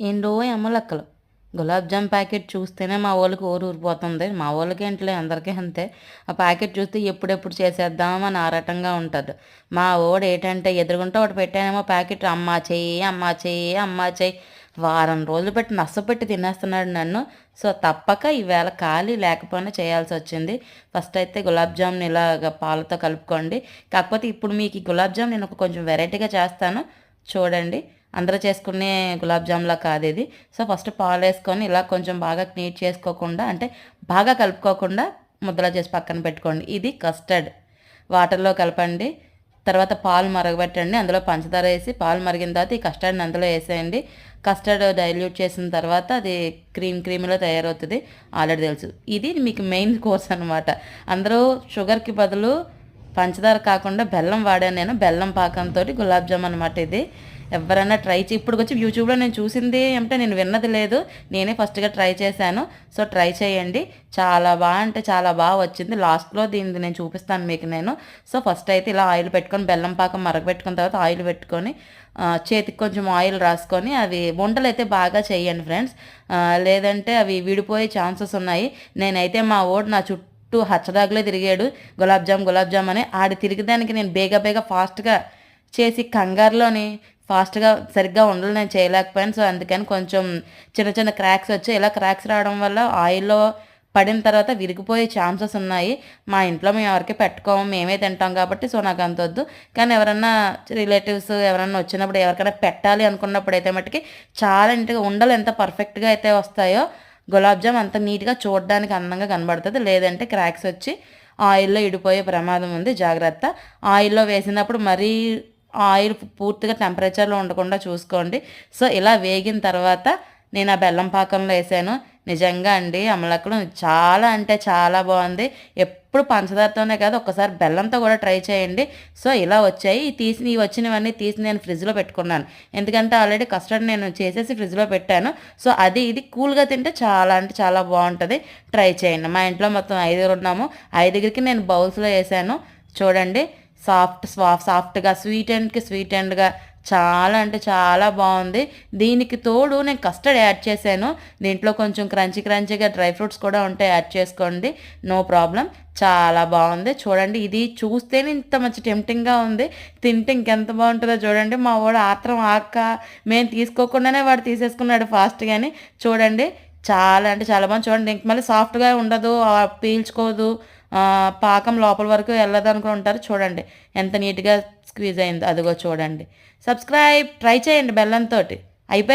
ఏంటో అమ్మలక్కలు గులాబ్ జామ్ ప్యాకెట్ చూస్తేనే మా వాళ్ళకి ఊరు ఊరిపోతుంది. మా వాళ్ళకి ఏంటిలే అందరికీ అంతే. ఆ ప్యాకెట్ చూస్తే ఎప్పుడెప్పుడు చేసేద్దామని ఆరాటంగా ఉంటుంది. మా ఓడు ఏంటంటే ఎదురుగుంటే ఒకటి పెట్టానేమో ప్యాకెట్ అమ్మా చెయ్యి అమ్మా చెయ్యి అమ్మా చెయ్యి. వారం రోజులు పెట్టి నష్టపెట్టి తినేస్తున్నాడు నన్ను. సో తప్పక ఈవేళ ఖాళీ లేకపోయినా చేయాల్సి వచ్చింది. ఫస్ట్ అయితే గులాబ్ జామ్ని ఇలాగ పాలతో కలుపుకోండి. కాకపోతే ఇప్పుడు మీకు ఈ గులాబ్ జామ్ నేను కొంచెం వెరైటీగా చేస్తాను. చూడండి. అందరూ చేసుకునే గులాబ్ జామ్లా కాదు ఇది. సో ఫస్ట్ పాలు వేసుకొని ఇలా కొంచెం బాగా నీట్ చేసుకోకుండా అంటే బాగా కలుపుకోకుండా ముద్దలా చేసి పక్కన పెట్టుకోండి. ఇది కస్టర్డ్. వాటర్లో కలపండి. తర్వాత పాలు మరగబెట్టండి. అందులో పంచదార వేసి పాలు మరిగిన తర్వాత ఈ కస్టర్డ్ని అందులో వేసేయండి. కస్టర్డ్ డైల్యూట్ చేసిన తర్వాత అది క్రీమ్ క్రీమ్లో తయారవుతుంది. ఆల్రెడీ తెలుసు. ఇది మీకు మెయిన్ కోర్స్ అనమాట అందరూ షుగర్కి బదులు పంచదార కాకుండా బెల్లం వాడాను నేను. బెల్లం పాకంతో గులాబ్ జామ్ అనమాట ఇది. ఎవరైనా ట్రై చే ఇప్పుడు వచ్చి యూట్యూబ్లో నేను చూసింది ఏమిటో నేను విన్నది లేదు. నేనే ఫస్ట్గా ట్రై చేశాను. సో ట్రై చేయండి. చాలా బాగా అంటే చాలా బాగా వచ్చింది. లాస్ట్లో దీన్ని నేను చూపిస్తాను మీకు నేను. సో ఫస్ట్ అయితే ఇలా ఆయిల్ పెట్టుకొని బెల్లం పాకం మరగపెట్టుకున్న తర్వాత ఆయిల్ పెట్టుకొని చేతికి కొంచెం ఆయిల్ రాసుకొని అవి వంటలు అయితే బాగా చేయండి ఫ్రెండ్స్ లేదంటే అవి విడిపోయే ఛాన్సెస్ ఉన్నాయి. నేనైతే మా ఓడు నా చుట్టూ హచ్చదాగులే తిరిగాడు. గులాబ్ జామ్ గులాబ్ జామ్ అని ఆడి తిరిగేదానికి నేను బేగా బేగా ఫాస్ట్గా చేసి కంగారులోని ఫాస్ట్గా సరిగ్గా ఉండలు నేను చేయలేకపోయాను. సో అందుకని కొంచెం చిన్న చిన్న క్రాక్స్ వచ్చి ఇలా క్రాక్స్ రావడం వల్ల ఆయిల్లో పడిన తర్వాత విరిగిపోయే ఛాన్సెస్ ఉన్నాయి. మా ఇంట్లో మేము ఎవరికి పెట్టుకోము మేమే తింటాం కాబట్టి సో నాకు అంత వద్దు. కానీ ఎవరన్నా రిలేటివ్స్ ఎవరన్నా వచ్చినప్పుడు ఎవరికైనా పెట్టాలి అనుకున్నప్పుడు అయితే మట్టుకి చాలా ఇంటిగా ఉండలు ఎంత పర్ఫెక్ట్గా అయితే వస్తాయో గులాబ్ జామ్ అంత నీట్గా చూడడానికి అందంగా కనబడుతుంది. లేదంటే క్రాక్స్ వచ్చి ఆయిల్లో ఇడిపోయే ప్రమాదం ఉంది. జాగ్రత్త. ఆయిల్లో వేసినప్పుడు మరీ ఆయిల్ పూర్తిగా టెంపరేచర్లో ఉండకుండా చూసుకోండి. సో ఇలా వేగిన తర్వాత నేను ఆ బెల్లం పాకంలో వేసాను. నిజంగా అండి అమలక్కడం చాలా అంటే చాలా బాగుంది. ఎప్పుడు పంచదారతోనే కాదు ఒకసారి బెల్లంతో కూడా ట్రై చేయండి. సో ఇలా వచ్చాయి. తీసి ఈ వచ్చినవన్నీ తీసి నేను ఫ్రిడ్జ్లో పెట్టుకున్నాను. ఎందుకంటే ఆల్రెడీ కస్టర్డ్ నేను చేసేసి ఫ్రిడ్జ్లో పెట్టాను. సో అది ఇది కూల్గా తింటే చాలా అంటే చాలా బాగుంటుంది. ట్రై చేయండి. మా ఇంట్లో మొత్తం ఐదుగురు ఉన్నాము. ఐదుగురికి నేను బౌల్స్లో వేసాను. చూడండి. సాఫ్ట్ సాఫ్ట్గా స్వీట్ అండ్కి స్వీట్ అండ్గా చాలా అంటే చాలా బాగుంది. దీనికి తోడు నేను కస్టర్డ్ యాడ్ చేశాను. దీంట్లో కొంచెం క్రంచీ క్రంచీగా డ్రై ఫ్రూట్స్ కూడా ఉంటాయి యాడ్ చేసుకోండి. No problem. చాలా బాగుంది. చూడండి ఇది చూస్తేనే ఇంత మంచి టెంప్టింగ్గా ఉంది. తింటే ఇంకెంత బాగుంటుందో చూడండి. మా వాడు ఆత్రం ఆక మేము తీసుకోకుండానే వాడు తీసేసుకున్నాడు ఫాస్ట్గాని చూడండి చాలా అంటే చాలా బాగుంది. చూడండి ఇంక మళ్ళీ సాఫ్ట్గా ఉండదు పీల్చుకోదు. పాకం లోపల వరకు వెళ్ళదనుకుని ఉంటారు. చూడండి ఎంత నీట్గా స్క్వీజ్ అయిందో. అదిగో చూడండి. సబ్స్క్రైబ్ ట్రై చేయండి బెల్లంతో అయిపోయి